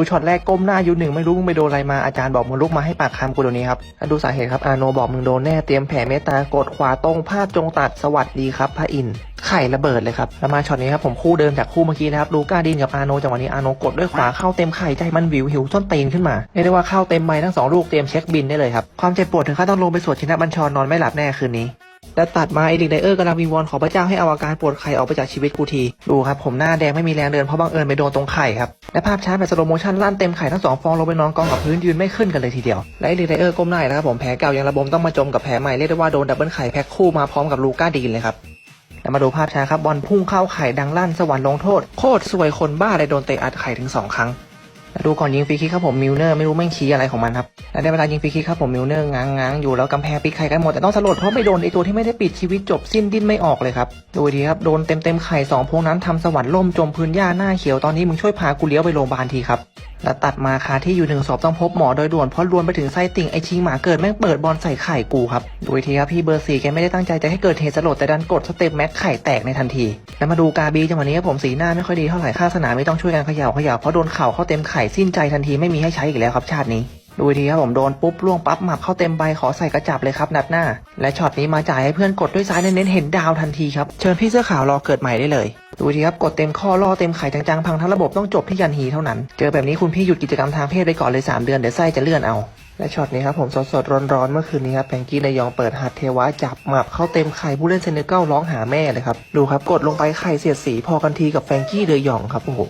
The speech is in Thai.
ดูช็อตแรกก้มหน้าอยู่หนึ่งไม่รู้มึงไปโดนอะไรมาอาจารย์บอกมึงลุกมาให้ปากคำกูเดี๋ยวนี้ครับดูสาเหตุครับอาโนบอกมึงโดนแน่เตรียมแผ่เมตตากดขวาตรงภาพจงตัดสวัสดีครับพระอินทร์ไข่ระเบิดเลยครับแล้วมาช็อตนี้ครับผมคู่เดิมจากคู่เมื่อกี้นะครับลูก้าดินกับอาโนจังหวะนี้อาโนกดด้วยขวาเข้าเต็มไข่ใจมันวิวหิวส้นตีนขึ้นมาเรียกได้ว่าเข้าเต็มใบทั้งสองลูกเตรียมเช็คบินได้เลยครับความเจ็บปวดถึงขั้นต้องลงไปสวดชินบัญชรนอนไม่หลับแน่คืนนี้ แล้วตัดมาเอริกไดเออร์กำลังวิงวอนขอพระเจ้าให้เอาอาการปวดไข่ออกไปจากชีวิตกูที ดูครับผมหน้าแดงไม่มีแรงเดินเพราะบังเอิญไปโดนตรงไข่ครับ และภาพช้าแบบสโลโมชั่นลั่นเต็มไข่ทั้งสองฟองลงไปนอนกองกับพื้นยืนไม่ขึ้นกันเลยทีเดียว และเอริกไดเออร์ก้มหน้าแล้วครับผมแผลเก่ายังระบมต้องมาจมกับแผลใหม่เรียกได้ว่าโดนดับเบิลไข่แพ็คคู่มาพร้อมกับลูก้าดีนเลยครับแล้วมาดูภาพช้าครับบอลพุ่งเข้าไข่ดังลั่นสวรรค์ลงโทษโคตรสวยคนบ้าเลยโดนเตะอัดไข่ถึงสองครั้ง ดูก่อนยิงฟรีคิกครับผมมิลเนอร์ไม่รู้แม่งชี้อะไรของมันครับและได้เวลายิงฟรีคิกครับผมมิลเนอร์ง้างง้างอยู่แล้วกำแพงปิดไข่กันหมดแต่ต้องสลดเพราะไม่โดนไอตัวที่ไม่ได้ปิดชีวิตจบสิ้นดิ้นไม่ออกเลยครับดูดีครับโดนเต็มเต็มไข่สองพวงนั้นทำสวรรค์ล่มจมพื้นหญ้าหน้าเขียวตอนนี้มึงช่วยพากูเลี้ยวไปโรงพยาบาลทีครับแล้วตัดมาคาที่อยู่หนึ่งศพต้องพบหมอโดยด่วนเพราะรวนไปถึงไส้ติ่งไอชิงหมาเกิดแม่งเปิดบอลใส่ไข่กูครับดูทีครับพี่เบอร์สี่แกไม่ได้ตั้งใจจะให้เกิดเหตุสลดแต่ดันกดสเต็ปแม็กไข่แตกในทันทีแล้วมาดูกาบีจังหวะนี้ครับผมสีหน้าไม่ค่อยดีเท่าไหร่ข้าสนามไม่ต้องช่วยกันเขย่าเขย่าเพราะโดนเข่าเข้าเต็มไข่สิ้นใจทันทีไม่มีให้ใช้อีกแล้วครับชาตินี้ ดูทีครับผมโดนปุ๊บล่วงปั๊บหมับเข้าเต็มใบขอใส่กระจับเลยครับนัดหน้า และช็อตนี้มาจ่ายให้เพื่อนกดด้วยซ้ายเน้นเห็นดาวทันทีครับเชิญพี่เสื้อขาวรอเกิดใหม่ได้เลยดูทีครับกดเต็มข้อล่อเต็มไข่จังๆพังทั้งระบบต้องจบที่ยันฮีเท่านั้น เจอแบบนี้คุณพี่หยุดกิจกรรมทางเพศไปก่อนเลยสามเดือนเดี๋ยวไส้จะเลื่อนเอา และช็อตนี้ครับผมสดๆร้อนๆเมื่อคืนนี้ครับแพงกี้นายองเปิดหัดเทวะจับหมับเข้าเต็มไข่ผู้เล่นเซเนกัลร้องหาแม่เลยครับดูครับกดลงไปไข่เสียดสีพอกันทีกับแฟงกี้เดยองครับโอ้โห